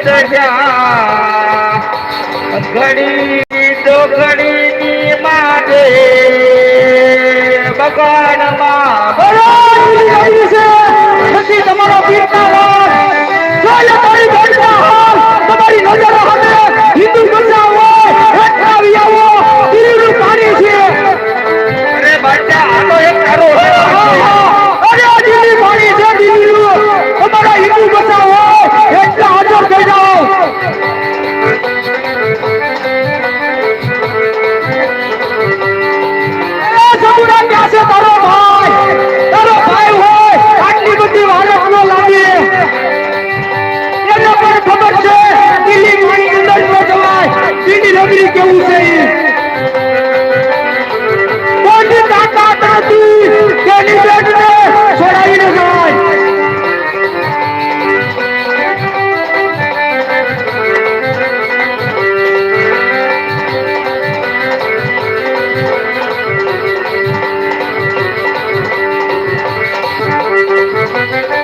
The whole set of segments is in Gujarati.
દશા ઘડી તો ઘડી ની માગે ભગવાન Thank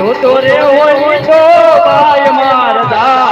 છૂટો રે હોય તો ભાઈ મારદા.